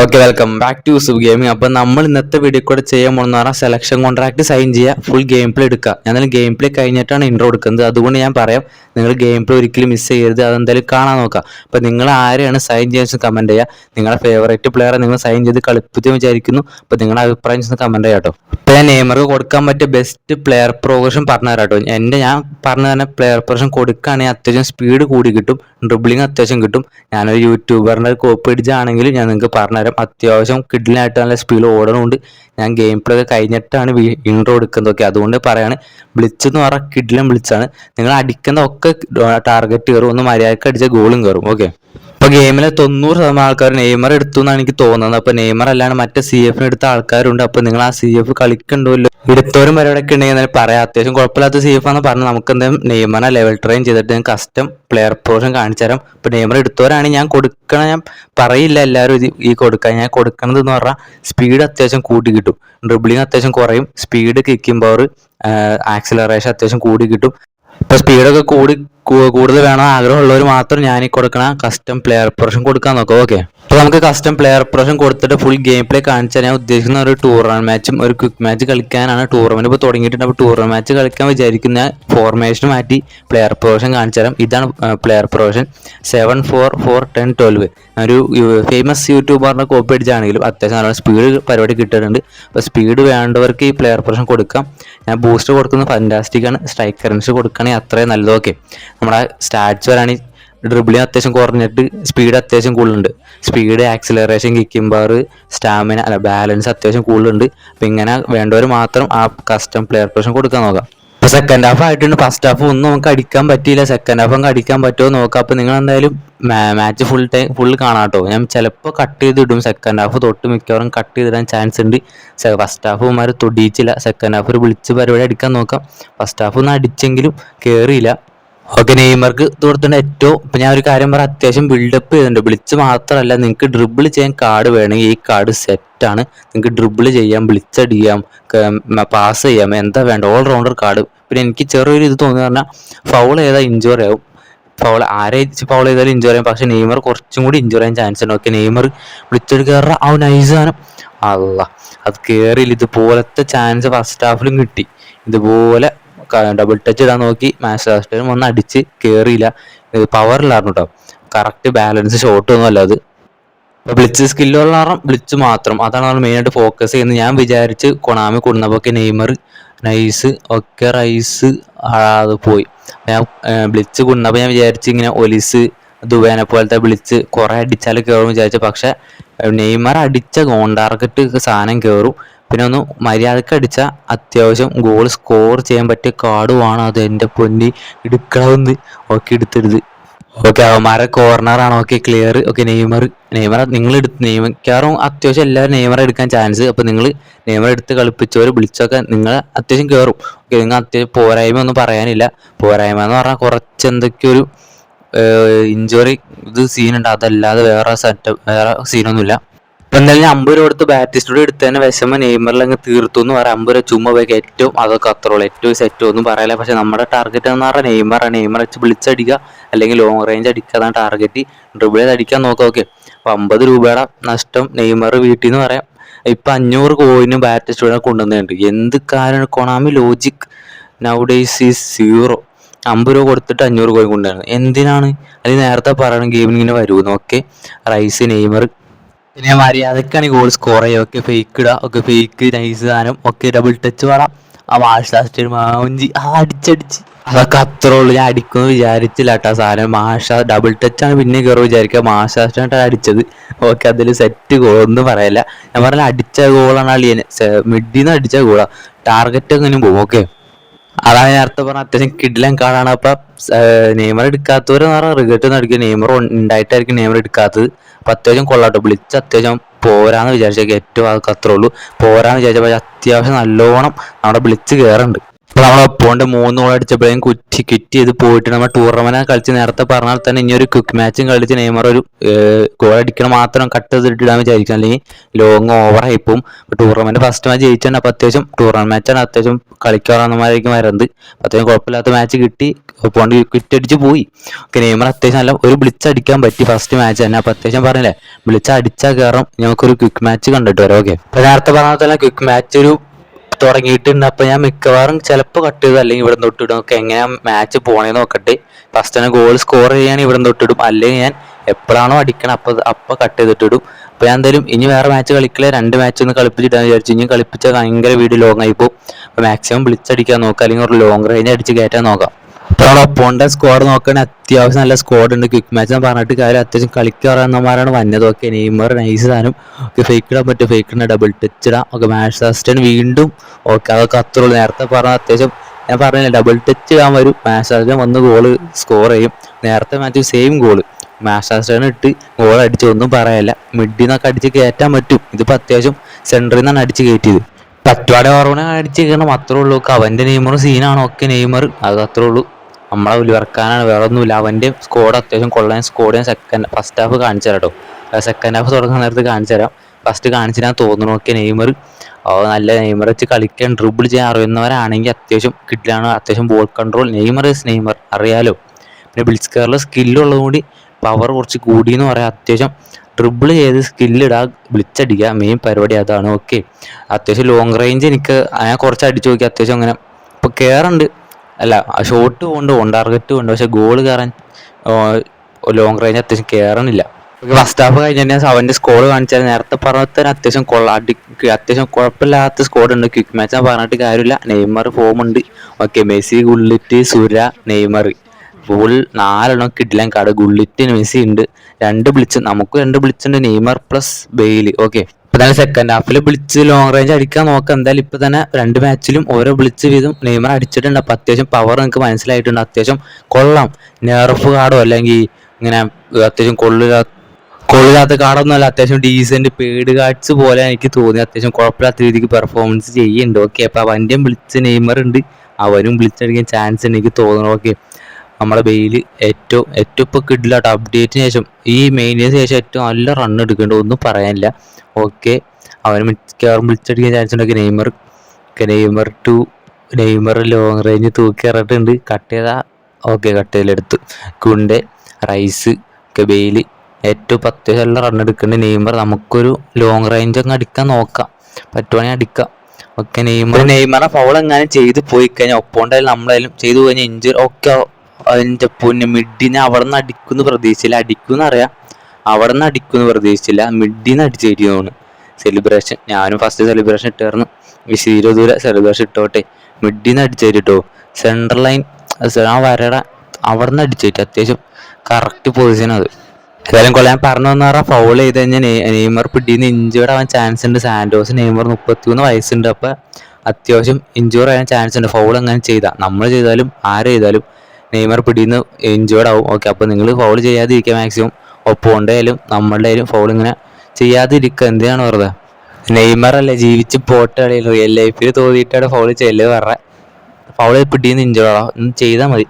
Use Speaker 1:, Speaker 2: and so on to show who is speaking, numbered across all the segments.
Speaker 1: Okay welcome back to use gaming അപ്പോൾ നമ്മൾ ഇന്നത്തെ വീഡിയോ കൂടെ ചെയ്യാൻ പോകുന്ന പറഞ്ഞാൽ സെലക്ഷൻ കോൺട്രാക്ട് സൈൻ ചെയ്യുക ഫുൾ ഗെയിം പ്ലേ എടുക്കുക. ഞാൻ ഗെയിം പ്ലേ കഴിഞ്ഞിട്ടാണ് ഇൻട്രോ എടുക്കുന്നത്. അതുകൊണ്ട് ഞാൻ പറയാം നിങ്ങൾ ഗെയിം പ്ലേ ഒരിക്കലും മിസ് ചെയ്യരുത്. അതെന്തായാലും കാണാൻ നോക്കുക. അപ്പോൾ നിങ്ങൾ ആരെയാണ് സൈൻ ചെയ്യാൻ കമന്റ് ചെയ്യുക. നിങ്ങളുടെ ഫേവറേറ്റ് പ്ലെയറെ നിങ്ങൾ സൈൻ ചെയ്ത് കളിപ്പിച്ച് വിചാരിക്കുന്നു. അപ്പോൾ നിങ്ങളുടെ അഭിപ്രായം ചെന്ന് കമന്റ് ചെയ്യാം കേട്ടോ. അപ്പൊ ഞാൻ നെയ്മർക്ക് കൊടുക്കാൻ പറ്റിയ ബെസ്റ്റ് പ്ലെയർ പ്രോഗ്രഷൻ പറഞ്ഞു കേട്ടോ. എന്റെ ഞാൻ പറഞ്ഞ തന്നെ പ്ലെയർ പ്രോഗ്രഷൻ കൊടുക്കുകയാണെങ്കിൽ അത്യാവശ്യം സ്പീഡ് കൂടി കിട്ടും ഡ്രിബ്ലിങ് അത്യാവശ്യം കിട്ടും. ഞാനൊരു യൂട്യൂബറിന്റെ കോപ്പി അടിച്ചാണെങ്കിൽ ഞാൻ നിങ്ങൾക്ക് പറഞ്ഞുതരാം അത്യാവശ്യം കിഡിലായിട്ട് നല്ല സ്പീഡ് ഓടണമുണ്ട് ഞാൻ ഗെയിം പ്ലേ ഒക്കെ കഴിഞ്ഞിട്ടാണ് ഇൻട്രോ എടുക്കുന്നതൊക്കെ. അതുകൊണ്ട് പറയാണ് ബ്ലിച്ച് എന്ന് പറഞ്ഞാൽ കിഡിലും ബ്ലിച്ചാണ് നിങ്ങൾ അടിക്കുന്ന ഒക്കെ ടാർഗറ്റ് കയറും ഒന്ന് മര്യാദയ്ക്ക് അടിച്ച ഗോളും കയറും ഓക്കെ ഇപ്പൊ ഗെയിമിലെ തൊണ്ണൂറ് ശതമാനം ആൾക്കാർ നെയ്മർ എടുത്തു എന്നാണ് എനിക്ക് തോന്നുന്നത്. അപ്പൊ നെയ്മർ അല്ലാണ്ട് മറ്റേ സി എഫിന് എടുത്ത ആൾക്കാരുണ്ട്. അപ്പൊ നിങ്ങൾ ആ സി എഫ് കളിക്കണ്ടല്ലോ എടുത്തവരും പരിപാടിയൊക്കെ ഉണ്ടെങ്കിൽ എന്നാലും പറയാം. അത്യാവശ്യം കുഴപ്പമില്ലാത്ത സീഫ് ആണെന്ന് പറഞ്ഞു നമുക്ക് എന്തെങ്കിലും നെയ്മറിനെ ലെവൽ ട്രെയിൻ ചെയ്തിട്ട് കസ്റ്റം പ്ലെയർ പോർഷൻ കാണിച്ചു തരാം. ഇപ്പൊ നെയ്മർ എടുത്തവരാണ് ഞാൻ കൊടുക്കണ ഞാൻ പറയില്ല എല്ലാവരും ഇത് ഈ കൊടുക്കാൻ. ഞാൻ കൊടുക്കണത് എന്ന് പറഞ്ഞാൽ സ്പീഡ് അത്യാവശ്യം കൂട്ടി കിട്ടും. ഡ്രിബിളിങ് അത്യാവശ്യം കുറയും. സ്പീഡ് കിക്കിംഗ് പവർ ആക്സിലറേഷൻ അത്യാവശ്യം കൂടി കിട്ടും. ഇപ്പൊ സ്പീഡൊക്കെ കൂടി കൂടുതൽ വേണം ആഗ്രഹമുള്ളവർ മാത്രം ഞാൻ ഈ കൊടുക്കണ കസ്റ്റം പ്ലെയർ പോർഷൻ കൊടുക്കാൻ നോക്കാം. ഓക്കെ അപ്പൊ നമുക്ക് കസ്റ്റം പ്ലെയർ പ്രൊഷൻ കൊടുത്തിട്ട് ഫുൾ ഗെയിം പ്ലേ കാണിച്ചാൽ ഞാൻ ഉദ്ദേശിക്കുന്ന ഒരു ടൂർണമെന്റ് മാച്ചും ഒരു ക്വിക്ക് മാച്ച് കളിക്കാനാണ് ടൂർണമെന്റ് ഇപ്പോൾ തുടങ്ങിയിട്ടുണ്ട്. അപ്പോൾ ടൂർണമെന്റ് മാച്ച് കളിക്കാൻ വിചാരിക്കുന്ന ഫോർമേഷൻ മാറ്റി പ്ലെയർ പ്രൊഷൻ കാണിച്ചു തരാം. ഇതാണ് player progression seven four four ten twelve ഒരു ഫേമസ് യൂട്യൂബറിന്റെ കോപ്പി അടിച്ചാണെങ്കിലും അത്യാവശ്യം നല്ല സ്പീഡ് പരിപാടി കിട്ടിയിട്ടുണ്ട്. അപ്പോൾ സ്പീഡ് വേണ്ടവർക്ക് ഈ പ്ലെയർ പ്രൊഷൻ കൊടുക്കാം. ഞാൻ ബൂസ്റ്റർ കൊടുക്കുന്നത് ഫാന്റാസ്റ്റിക് ആണ്. സ്ട്രൈക്കറൻസ് കൊടുക്കുകയാണെങ്കിൽ അത്രയും നല്ലതൊക്കെ നമ്മുടെ സ്റ്റാറ്റ്സ് വരാണെങ്കിൽ ഡ്രിബിളിങ് അത്യാവശ്യം കുറഞ്ഞിട്ട് സ്പീഡ് അത്യാവശ്യം കൂടുതലുണ്ട്. സ്പീഡ് ആക്സിലറേഷൻ കിക്കിംഗ് സ്റ്റാമിന അല്ല ബാലൻസ് അത്യാവശ്യം കൂടുതലുണ്ട്. അപ്പം ഇങ്ങനെ വേണ്ടവർ മാത്രം ആ കസ്റ്റം പ്ലെയർ പ്രൊഷൻ കൊടുക്കാൻ നോക്കാം. ഇപ്പൊ സെക്കൻഡ് ഹാഫ് ആയിട്ടുണ്ട്. ഫസ്റ്റ് ഹാഫ് ഒന്നും നമുക്ക് അടിക്കാൻ പറ്റിയില്ല. സെക്കൻഡ് ഹാഫ് നമുക്ക് അടിക്കാൻ പറ്റുമോ നോക്കാം. അപ്പം നിങ്ങൾ എന്തായാലും മാച്ച് ഫുൾ ടൈം ഫുൾ കാണാട്ടോ ഞാൻ ചിലപ്പോൾ കട്ട് ചെയ്ത് ഇടും സെക്കൻഡ് ഹാഫ് തൊട്ട് മിക്കവാറും കട്ട് ചെയ്തിടാൻ ചാൻസ് ഉണ്ട്. ഫസ്റ്റ് ഹാഫ് മാർ തൊടിയിച്ചില്ല സെക്കൻഡ് ഹാഫ് ഒരു വിളിച്ച് പരിപാടി അടിക്കാൻ നോക്കാം. ഫസ്റ്റ് ഹാഫ് ഒന്ന് അടിച്ചെങ്കിലും കയറിയില്ല ഓക്കെ നെയ്മർക്ക് കൊടുത്തിട്ട് ഏറ്റവും ഇപ്പൊ ഞാൻ ഒരു കാര്യം പറയാം അത്യാവശ്യം ബിൽഡപ്പ് ചെയ്തിട്ടുണ്ട്. വിളിച്ച് മാത്രമല്ല നിങ്ങൾക്ക് ഡ്രിബിൾ ചെയ്യാൻ കാർഡ് വേണമെങ്കിൽ ഈ കാർഡ് സെറ്റാണ് നിങ്ങൾക്ക് ഡ്രിബിൾ ചെയ്യാം വിളിച്ചടിയാം പാസ് ചെയ്യാം എന്താ വേണ്ട ഓൾ റൗണ്ടർ കാർഡ് പിന്നെ എനിക്ക് ചെറിയൊരു ഇത് തോന്നി പറഞ്ഞാൽ ഫൗൾ ചെയ്താൽ ഇഞ്ചുറി ആവും. ഫൗൾ ആരെ ഫൗൾ ചെയ്താലും ഇഞ്ചുറി ആവും. പക്ഷേ നെയ്മർ കുറച്ചും കൂടി ഇഞ്ചുറി ചെയ്യാൻ ചാൻസ് ഉണ്ട്. ഓക്കെ നെയ്മർ വിളിച്ചെടുക്കാറ ആ നൈസ് അല്ല അത് കയറിയില്ല ഇതുപോലത്തെ ചാൻസ് ഫസ്റ്റ് ഹാഫിലും കിട്ടി. ഇതുപോലെ ഡബിൾ ടച്ച് ഇടാൻ നോക്കി. മാച്ച് ലാസ്റ്റിലും ഒന്ന് അടിച്ച് കയറിയില്ല പവറില്ലായിരുന്നു കേട്ടോ കറക്റ്റ് ബാലൻസ് ഷോട്ട് ഒന്നും അല്ല അത്. ബ്ലിച്ച് സ്കില്ലുള്ള കാരണം ബ്ലിച്ച് മാത്രം. അതാണ് നമ്മൾ മെയിനായിട്ട് ഫോക്കസ് ചെയ്യുന്നത്. ഞാൻ വിചാരിച്ച് കൊണാമി കൊടുന്നപ്പോൾ നെയ്മർ നൈസ് ഒക്കെ റൈസ് അത് പോയി. ഞാൻ ബ്ലിച്ച് കൊടുന്നപ്പോൾ ഞാൻ വിചാരിച്ച് ഇങ്ങനെ ഒലിസ് ദുബേനെ പോലത്തെ വിളിച്ച് കുറേ അടിച്ചാൽ കയറും വിചാരിച്ചു. പക്ഷെ നെയ്മർ അടിച്ച ഗോൺ ടാർഗറ്റ് സാധനം കയറും പിന്നെ ഒന്ന് മര്യാദയ്ക്ക് അടിച്ച അത്യാവശ്യം ഗോൾ സ്കോർ ചെയ്യാൻ പറ്റിയ കാർഡുമാണ് അത് എന്റെ പൊന്നി എടുക്കണമെന്ന് ഓക്കെ എടുത്തരുത്. ഓക്കെ അവന്മാരെ കോർണറാണ് okay clear okay Neymar. Neymar നിങ്ങൾ എടുത്ത് നെയ്മക്കാറും അത്യാവശ്യം എല്ലാവരും നെയ്മർ എടുക്കാൻ ചാൻസ് അപ്പോൾ നിങ്ങൾ നെയ്മർ എടുത്ത് കളിപ്പിച്ചവർ വിളിച്ചൊക്കെ നിങ്ങൾ അത്യാവശ്യം കയറും ഓക്കെ നിങ്ങൾ അത്യാവശ്യം പോരായ്മ ഒന്നും പറയാനില്ല. പോരായ്മ എന്ന് പറഞ്ഞാൽ കുറച്ച് എന്തൊക്കെയോ ഒരു ഇഞ്ചുറി ഇത് സീനുണ്ട് അതല്ലാതെ വേറെ സെറ്റപ്പ് വേറെ സീനൊന്നുമില്ല ഇപ്പൊ എന്തായാലും അമ്പൂര് അമ്പത് രൂപ കൊടുത്ത് ബാറ്റിസ്റ്റോട് എടുത്തതിന് വിഷമം നെയ്മറിൽ അങ്ങ് തീർത്തു എന്ന് പറയാം. അമ്പത് രൂപ ചുമ്മാ പോയി ഏറ്റവും അതൊക്കെ അത്രയുള്ളൂ. ഏറ്റവും സെറ്റ് ഒന്നും പറയില്ല. പക്ഷെ നമ്മുടെ ടാർഗറ്റ് എന്ന് പറഞ്ഞാൽ നെയ്മറാണ് നെയ്മർ വെച്ച് വിളിച്ചടിക്കുക. അല്ലെങ്കിൽ ലോങ് റേഞ്ച് അടിക്കുക അതാണ് ടാർഗറ്റ് ഡ്രിബിൾ ചെയ്ത് അടിക്കാൻ നോക്കാം ഓക്കെ അപ്പൊ അമ്പത് രൂപയുടെ നഷ്ടം നെയ്മർ വീട്ടിൽ നിന്ന് പറയാം. ഇപ്പൊ അഞ്ഞൂറ് കോയിനും ബാറ്റിസ്റ്റോടെ കൊണ്ടുവന്നിട്ടുണ്ട്. എന്ത് കാരണം Konami logic nowadays is zero അമ്പത് രൂപ കൊടുത്തിട്ട് അഞ്ഞൂറ് കോയിൻ കൊണ്ടുവരുന്നത് എന്തിനാണ്? അല്ലെങ്കിൽ നേരത്തെ പറയണം. ഗെയിമിന് ഇങ്ങനെ വരുമെന്ന് ഓക്കെ റൈസ് നെയ്മർ പിന്നെ മര്യാദക്കാണ് ഗോൾ സ്കോർ ചെയ്യുക ഒക്കെ ഫേക്ക് ഇടുക ഒക്കെ ഫേക്ക് നൈസ് സാധനം ഒക്കെ ഡബിൾ ടച്ച് വേണം. ആ മാഷ് ലാസ്റ്റ് മാഞ്ചി. ആ അടിച്ചടിച്ച്. അതൊക്കെ അത്രേ ഉള്ളു. ഞാൻ അടിക്കുമെന്ന് വിചാരിച്ചില്ല കേട്ടോ സാധനം. മാഷ ഡബിൾ ആണ് പിന്നെ കയറി വിചാരിക്കുക. മാഷ് ലാസ്റ്റാണ് അടിച്ചത്. ഓക്കെ അതിൽ സെറ്റ് ഗോൾ ഒന്നും പറയല്ല. ഞാൻ പറഞ്ഞ അടിച്ച ഗോളാണ് അളിയന് മിഡിൽ നിന്ന് അടിച്ച ഗോളാ ടാർഗറ്റ് അങ്ങനെ പോകും ഓക്കെ. അതാണ് ഞാൻ നേരത്തെ പറഞ്ഞ അത്യാവശ്യം കിഡിലൻ കാർഡാണ് അപ്പൊ നെയ്മർ എടുക്കാത്തവരെന്ന് പറഞ്ഞാൽ റിഗറ്റ് ഒന്നും അടിക്കുക നെയ്മർ ഉണ്ടായിട്ടായിരിക്കും നെയ്മർ എടുക്കാത്തത്. അപ്പൊ അത്യാവശ്യം കൊള്ളാട്ടോ വിളിച്ച് അത്യാവശ്യം പോരാന്ന് വിചാരിച്ചേക്ക് ഏറ്റവും അതൊക്കെ അത്രേ ഉള്ളൂ. പോരാന്ന് വിചാരിച്ചപ്പോൾ അത്യാവശ്യം നല്ലോണം നമ്മുടെ വിളിച്ച് കയറുന്നുണ്ട് അപ്പോൾ നമ്മൾ ഒപ്പോണ്ട് മൂന്ന് ഗോൾ അടിച്ചപ്പോഴേക്കും കുറ്റി കിറ്റ് ചെയ്ത് പോയിട്ട് നമ്മൾ ടൂർണമെന്റ് കളിച്ച് നേരത്തെ പറഞ്ഞാൽ തന്നെ ഇനി ഒരു ക്വിക്ക് മാച്ചും കളിച്ച് നെയ്മർ ഒരു ഗോൾ അടിക്കണം മാത്രം കട്ട് ചെയ്തിട്ടിടാൻ വിചാരിക്കും. അല്ലെങ്കിൽ ലോങ് ഓവർ ആയിപ്പോവും ടൂർണമെന്റ് ഫസ്റ്റ് മാച്ച് ജയിച്ചാണ് അപ്പോൾ അത്യാവശ്യം ടൂർണമെന്റ് മാച്ചാണ് അത്യാവശ്യം കളിക്കാറന്നമാരായിരിക്കും വരുന്നത്. അത്യാവശ്യം കുഴപ്പമില്ലാത്ത മാച്ച് കിട്ടി. ഒപ്പോണ്ട് ക്വിറ്റ് അടിച്ച് പോയി. ഓക്കെ നെയ്മർ അത്യാവശ്യം നല്ല ഒരു ബ്ലിച്ച് അടിക്കാൻ പറ്റി ഫസ്റ്റ് മാച്ച് തന്നെ. അപ്പോൾ അത്യാവശ്യം പറഞ്ഞില്ലേ ബ്ലിച്ച് അടിച്ചാൽ കയറും നമുക്കൊരു ക്വിക്ക് മാച്ച് കണ്ടിട്ട് വരാം. ഓക്കെ. അപ്പോൾ നേരത്തെ പറഞ്ഞ പോലെ ക്വിക്ക് മാച്ച് ഒരു തുടങ്ങിയിട്ടുണ്ട്. അപ്പോൾ ഞാൻ മിക്കവാറും ചിലപ്പോൾ കട്ട് ചെയ്ത് അല്ലെങ്കിൽ ഇവിടെ തൊട്ടിടും. ഒക്കെ എങ്ങനെയാ മാച്ച് പോണേന്ന് നോക്കട്ടെ. ഫസ്റ്റ് തന്നെ ഗോൾ സ്കോർ ചെയ്യാൻ ഇവിടെ തൊട്ടിടും. അല്ലെങ്കിൽ ഞാൻ എപ്പോഴാണോ അടിക്കണം അപ്പോൾ അപ്പൊ കട്ട് ചെയ്തിട്ടിടും. അപ്പോൾ ഞാൻ എന്തായാലും ഇനി വേറെ മാച്ച് കളിക്കില്ല രണ്ട് മാച്ച് ഒന്ന് കളിപ്പിച്ചിട്ടാന്ന് വിചാരിച്ചു. ഇനി കളിപ്പിച്ചാൽ ഭയങ്കര വീട് ലോങ് ആയി പോകും. അപ്പൊ മാക്സിമം വിളിച്ചടിക്കാൻ നോക്കാം. അല്ലെങ്കിൽ ഒരു ലോങ് റേഞ്ച് അടിച്ച് കയറ്റാൻ നോക്കാം. അപ്പോൾ നമ്മൾ ഒപ്പോണ്ട സ്ക്വാഡ് നോക്കുകയാണെങ്കിൽ അത്യാവശ്യം നല്ല സ്ക്വാഡ് ഉണ്ട്. ക്വിക്ക് മാച്ച് എന്ന് പറഞ്ഞിട്ട് കാര്യം അത്യാവശ്യം കളിക്കാറുന്നമാരാണ് വന്നത്. ഓക്കെ നെയ്മർ നൈസ് സാധനം. ഓക്കെ ഫേക്ക് ഇടാൻ പറ്റും. ഫേക്ക് ഇടാൻ ഡബിൾ ടച്ച് ഇടാം. ഓക്കെ മാച്ച് സാസ്റ്റൻ വീണ്ടും ഓക്കെ അതൊക്കെ അത്രയുള്ളൂ. നേരത്തെ പറഞ്ഞ അത്യാവശ്യം ഞാൻ പറഞ്ഞില്ല ഡബിൾ ടച്ച് ആ വരും. മാച്ച് സാസ്റ്റൻ വന്ന് ഗോൾ സ്കോർ ചെയ്യും. നേരത്തെ മാച്ച് സെയിം ഗോൾ മാച്ച് ഇട്ട് ഗോൾ അടിച്ചു. ഒന്നും പറയല്ല. മിഡിൽ നിന്നൊക്കെ അടിച്ച് കയറ്റാൻ പറ്റും. ഇതിപ്പോൾ അത്യാവശ്യം സെന്ററിൽ നിന്നാണ് അടിച്ച് കയറ്റിയത് പറ്റുവാടെ ഓർമ്മ അടിച്ച് കയറണം അത്രേ ഉള്ളൂ. അവന്റെ നെയ്മർ സീനാണ് ഒക്കെ നെയ്മർ. അത് അത്രേ ഉള്ളൂ. നമ്മളെ ഉലിവർക്കാനാണ് വേറെ ഒന്നുമില്ല അവന്റെ സ്കോഡ് അത്യാവശ്യം കൊള്ളാൻ സ്കോഡ് ഞാൻ സെക്കൻഡ് ഫസ്റ്റ് ഹാഫ് കാണിച്ചു തരാം കേട്ടോ സെക്കൻഡ് ഹാഫ് തുടങ്ങുന്ന നേരത്ത് കാണിച്ചു തരാം. ഫസ്റ്റ് കാണിച്ചു ഞാൻ തോന്നുന്നു നോക്കിയ നെയ്മർ അവ നല്ല നെയ്മർ വെച്ച് കളിക്കാൻ ഡ്രിബിൾ ചെയ്യാൻ അറിയുന്നവരാണെങ്കിൽ അത്യാവശ്യം കിട്ടിലാണ് അത്യാവശ്യം ball control Neymar is Neymar അറിയാലോ? പിന്നെ ബിൽസ്കറിൽ സ്കില്ലുള്ളത് കൂടി പവർ കുറച്ച് കൂടി എന്ന് പറയാം. അത്യാവശ്യം ഡ്രിബിൾ ചെയ്ത് സ്കില്ലിടുക ബ്ലിച്ചടിക്കുക മെയിൻ പരിപാടി അതാണ്. ഓക്കെ അത്യാവശ്യം ലോങ് റേഞ്ച് എനിക്ക് ഞാൻ കുറച്ച് അടിച്ചു നോക്കി അത്യാവശ്യം അങ്ങനെ ഇപ്പോൾ കയറുണ്ട് അല്ല ഷോട്ട് കൊണ്ട് ഓൺ ടാർഗറ്റ് കൊണ്ട് പക്ഷെ ഗോൾ കയറാൻ ലോങ് റേഞ്ച് അത്യാവശ്യം കയറണില്ല ഫസ്റ്റ് ഹാഫ് കഴിഞ്ഞാൽ അവന്റെ സ്കോർ കാണിച്ചാൽ നേരത്തെ പറഞ്ഞ അത്യാവശ്യം കൊള്ള അടി അത്യാവശ്യം കുഴപ്പമില്ലാത്ത സ്കോഡ് ഉണ്ട്. ക്വിക്ക് മാച്ച് പറഞ്ഞിട്ട് കാര്യമില്ല. നെയ്മർ ഫോം ഉണ്ട്. ഓക്കെ മെസ്സി ഗുള്ളിറ്റ് സുര നെയ്മർ. ഫുൾ നാലെണ്ണം കിട്ടില്ല കാട്. ഗുള്ളിറ്റ് മെസ്സി ഉണ്ട്. രണ്ട് ബ്ലിച്ച് നമുക്ക് രണ്ട് ബ്ലിച്ച് ഉണ്ട്. Neymar plus bail. ഓക്കെ ഇപ്പൊ തന്നെ സെക്കൻഡ് ഹാഫിൽ ബ്ലിച്ച് ലോങ് റേഞ്ച് അടിക്കാൻ നോക്കാം. എന്തായാലും ഇപ്പൊ തന്നെ രണ്ട് മാച്ചിലും ഓരോ ബ്ലിച്ച് വീതം നെയ്മർ അടിച്ചിട്ടുണ്ട്. അപ്പൊ അത്യാവശ്യം പവർ നിങ്ങൾക്ക് മനസ്സിലായിട്ടുണ്ട്. അത്യാവശ്യം കൊള്ളാം. നെർഫ് കാർഡോ അല്ലെങ്കിൽ ഇങ്ങനെ അത്യാവശ്യം കൊള്ളില്ല കൊള്ളില്ലാത്ത കാർഡൊന്നും അത്യാവശ്യം ഡീസന്റ് പേഡ് കാർഡ്സ് പോലെ എനിക്ക് തോന്നി. അത്യാവശ്യം കുഴപ്പമില്ലാത്ത രീതിക്ക് പെർഫോമൻസ് ചെയ്യുന്നുണ്ട്. ഓക്കെ അപ്പൊ അവന്റെയും വിളിച്ച നെയ്മർ ഉണ്ട്. അവരും വിളിച്ചടിക്കാൻ ചാൻസ് ഉണ്ട് എനിക്ക് തോന്നണം. ഓക്കെ നമ്മുടെ ബെയിൽ ഏറ്റവും ഏറ്റവും ഇപ്പോൾ കിഡിലാട്ടോ അപ്ഡേറ്റിന് ശേഷം ഈ മെയിനിന് ശേഷം ഏറ്റവും നല്ല റൺ എടുക്കേണ്ട ഒന്നും പറയാനില്ല. ഓക്കെ അവന് മിക്കവാറും വിളിച്ചടിക്കാൻ chance ഉണ്ടൊക്കെ Neymar Neymar to Neymar long range തൂക്കി ഇറങ്ങിയിട്ടുണ്ട് കട്ട് ചെയ്താൽ ഓക്കെ കട്ട് ചെയ്തെടുത്തു. കുണ്ടെ റൈസ് ഒക്കെ ബെയിൽ ഏറ്റവും നല്ല റൺ എടുക്കേണ്ട നെയ്മർ നമുക്കൊരു ലോങ് റേഞ്ച് അങ്ങ് അടിക്കാൻ നോക്കാം. പറ്റുവാണെങ്കിൽ അടിക്കാം. ഓക്കെ നെയ്മർ നെയ്മറെ ഫൗൾ എങ്ങാനും ചെയ്ത് പോയി കഴിഞ്ഞാൽ ഒപ്പോണ്ടായാലും നമ്മളായാലും ചെയ്തു കഴിഞ്ഞാൽ ഇഞ്ചുറി ഒക്കെ അതിന്റെ പൊന്നെ മിഡിനെ അവിടെ നിന്ന് അടിക്കുമെന്ന് പ്രതീക്ഷിച്ചില്ല. അടിക്കുമെന്ന് അറിയാം. അവിടെ നിന്ന് അടിക്കുമെന്ന് പ്രതീക്ഷിച്ചില്ല. മിഡിന്ന് അടിച്ചിരിക്കുന്നതാണ് സെലിബ്രേഷൻ ഞാനും ഫസ്റ്റ് സെലിബ്രേഷൻ ഇട്ടായിരുന്നു ഈ സീരോ ദൂര സെലിബ്രേഷൻ ഇട്ടോട്ടെ. മിഡിന്ന് അടിച്ചേരിട്ടോ. സെൻട്രൽ ലൈൻ ആ വരയുടെ അവിടെ നിന്ന് അടിച്ചേറ്റ് അത്യാവശ്യം കറക്റ്റ് പൊസിഷൻ അത്. ഏതായാലും കൊള്ളാൻ പറഞ്ഞു എന്ന് പറഞ്ഞാൽ ഫൗൾ ചെയ്ത് കഴിഞ്ഞാൽ നെയ്മർ പിടിയിൽ ഇഞ്ചേർഡ് ആവാൻ ചാൻസ് ഉണ്ട്. സാൻഡോസ് നെയ്മർ മുപ്പത്തിമൂന്ന് വയസ്സുണ്ട്. അപ്പോൾ അത്യാവശ്യം ഇഞ്ചുറി ആവാൻ ചാൻസ് ഉണ്ട്. ഫൗൾ അങ്ങനെ ചെയ്താൽ നമ്മൾ ചെയ്താലും ആര് ചെയ്താലും നെയ്മർ പിടിന്ന് ഇഞ്ചുവേഡ് ആവും. ഓക്കെ അപ്പോൾ നിങ്ങൾ ഫൗൾ ചെയ്യാതിരിക്കുക മാക്സിമം ഒപ്പോണ്ടായാലും നമ്മളുടെ ആയാലും ഫൗൾ ഇങ്ങനെ ചെയ്യാതിരിക്കുക. എന്തിനാണ് വെറുതെ? നെയ്മർ അല്ലേ ജീവിച്ച് പോട്ട് കളിയിൽ. റിയൽ ലൈഫിൽ തോന്നിയിട്ടാണ് ഫൗൾ ചെയ്യല്ലേ പറഞ്ഞ. ഫൗൾ പിടിയിൽ നിന്ന് ആവാം. ആവും ചെയ്താൽ മതി.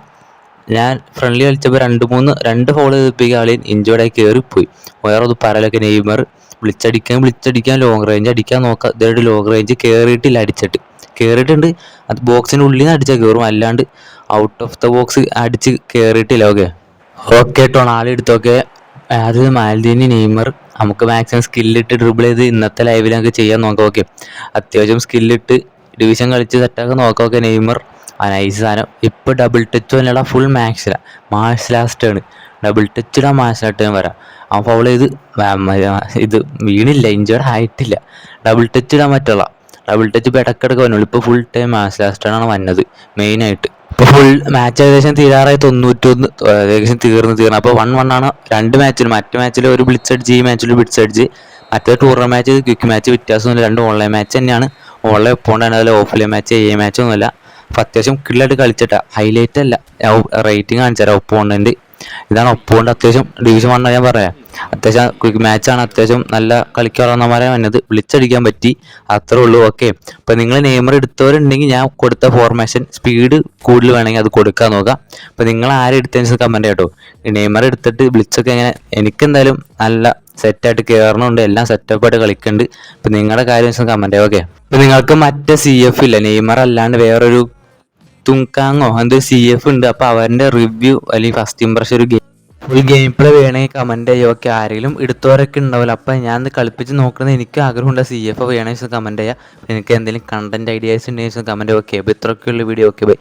Speaker 1: ഞാൻ ഫ്രണ്ട്ലി കളിച്ചപ്പോൾ രണ്ട് മൂന്ന് രണ്ട് ഫോൾ ചെയ്തിപ്പിക്കുക ആളെ ഇഞ്ചോർഡായി കയറിപ്പോയി വേറെ ഒന്ന് പറയലൊക്കെ നെയ്മർ വിളിച്ചടിക്കാൻ വിളിച്ചടിക്കാൻ ലോങ് റേഞ്ച് അടിക്കാൻ നോക്കുക ഇതായിട്ട് ലോങ് റേഞ്ച് കയറിയിട്ടില്ല അടിച്ചിട്ട്. കയറിയിട്ടുണ്ട് അത് ബോക്സിന്റെ ഉള്ളിൽ നിന്ന് അടിച്ചാൽ കയറും അല്ലാണ്ട് ഔട്ട് ഓഫ് ദ ബോക്സ് അടിച്ച് കയറിയിട്ടില്ല ഓക്കെ ഓക്കെ ടൊണാലി എടുത്തൊക്കെ അത് മാലദീനി നെയ്മർ. നമുക്ക് മാക്സിമം സ്കില്ലിട്ട് ഡ്രിബിൾ ചെയ്ത് ഇന്നത്തെ ലൈവിൽ നമുക്ക് ചെയ്യാൻ നോക്കാം. ഓക്കെ അത്യാവശ്യം സ്കില്ലിട്ട് ഡിവിഷൻ കളിച്ച് സെറ്റാക്കാൻ നോക്കാം. Okay Neymar. ആ സാധനം. ഇപ്പോൾ ഡബിൾ ടച്ച് തന്നെയുള്ള ഫുൾ മാക്സില മാസ് ലാസ്റ്റ് ആണ്. ഡബിൾ ടച്ച് ഇടാൻ ലാസ്റ്റ് ഞാൻ വരാം. അവൻ ഫൗൾ ചെയ്ത് ഇത് വീണില്ല ഇഞ്ചേർഡ് ആയിട്ടില്ല. ഡബിൾ ടച്ച് ഇടാൻ പറ്റുള്ള. ഡബിൾ ടച്ച് ഇപ്പോൾ ഇടക്കിടക്ക് വന്നുള്ളൂ ഇപ്പോൾ ഫുൾ ടൈം മാച്ച് ലാസ്റ്റാണ് വന്നത് മെയിനായിട്ട് ഇപ്പോൾ ഫുൾ മാച്ച് ഏകദേശം തീരാറായി തൊണ്ണൂറ്റൊന്ന് ഏകദേശം തീർന്ന് തീർന്നു. അപ്പോൾ വൺ വൺ ആണ് രണ്ട് മാച്ചിൽ മറ്റു മാച്ചിൽ ഒരു ബ്ലിറ്റ്സ് ഈ മാച്ചിൽ ബ്ലിറ്റ്സ് അടിച്ച്. മറ്റേ ടൂർണമെന്റ് മാച്ച് ക്വിക്ക് മാച്ച് വ്യത്യാസമൊന്നുമില്ല. രണ്ട് ഓൺലൈൻ മാച്ച് തന്നെയാണ്. ഓൺലൈൻ ഒപ്പോണ്ടാണ് അതിൽ ഓഫ്ലൈൻ മാച്ച് എ മാച്ച് ഒന്നുമില്ല. അപ്പോൾ അത്യാവശ്യം കിള്ളായിട്ട് കളിച്ചിട്ടാ. ഹൈലൈറ്റ് അല്ല. റേറ്റിംഗ് കാണിച്ചു. തരാം ഒപ്പോണന്റ് ഇതാണ് ഒപ്പോണ്ട് അത്യാവശ്യം ഡിവിഷൻ വണ്ണ ഞാൻ പറയാം. അത്യാവശ്യം മാച്ചാണ് അത്യാവശ്യം നല്ല കളിക്കാറുന്നമാരെ വന്നത്. വിളിച്ചടിക്കാൻ പറ്റി. അത്രേ ഉള്ളൂ. ഓക്കെ അപ്പോൾ നിങ്ങൾ നെയ്മർ എടുത്തവരുണ്ടെങ്കിൽ ഞാൻ കൊടുത്ത ഫോർമേഷൻ സ്പീഡ് കൂടുതൽ വേണമെങ്കിൽ അത് കൊടുക്കാൻ നോക്കാം. അപ്പോൾ നിങ്ങൾ ആരും എടുത്തതിന് കമന്റ് കേട്ടോ നെയ്മർ എടുത്തിട്ട് വിളിച്ചൊക്കെ എങ്ങനെ എനിക്കെന്തായാലും നല്ല സെറ്റായിട്ട് കയറണമുണ്ട് എല്ലാം സെറ്റപ്പായിട്ട് കളിക്കുന്നുണ്ട് അപ്പോൾ നിങ്ങളുടെ കാര്യം കമന്റ് ഓക്കെ അപ്പോൾ നിങ്ങൾക്ക് മറ്റേ സി എഫ് ഇല്ല? നെയ്മർ അല്ലാണ്ട് വേറൊരു തുങ്കാങ്ങോ എന്തോ സി എഫ് ഉണ്ട്. അപ്പോൾ അവരുടെ റിവ്യൂ അല്ലെങ്കിൽ ഫസ്റ്റ് ഇംപ്രഷൻ ഒരു ഗെയിം ഒരു ഗെയിം പ്ലേ വേണമെങ്കിൽ കമന്റ് ചെയ്യുക ഓക്കെ ആരെങ്കിലും എടുത്തവരൊക്കെ ഉണ്ടാവില്ല. അപ്പൊ ഞാൻ ഇത് കളിപ്പിച്ച് നോക്കുന്നത് എനിക്ക് ആഗ്രഹമുണ്ട് സി എഫ് വേണമെങ്കിൽ കമന്റ് ചെയ്യുക എനിക്ക് എന്തെങ്കിലും കണ്ടന്റ് ഐഡിയാസ് ഉണ്ടെങ്കിൽ കമന്റ് ഓക്കെ അപ്പോൾ ഇത്രയൊക്കെയുള്ള വീഡിയോ ഓക്കെ ബൈ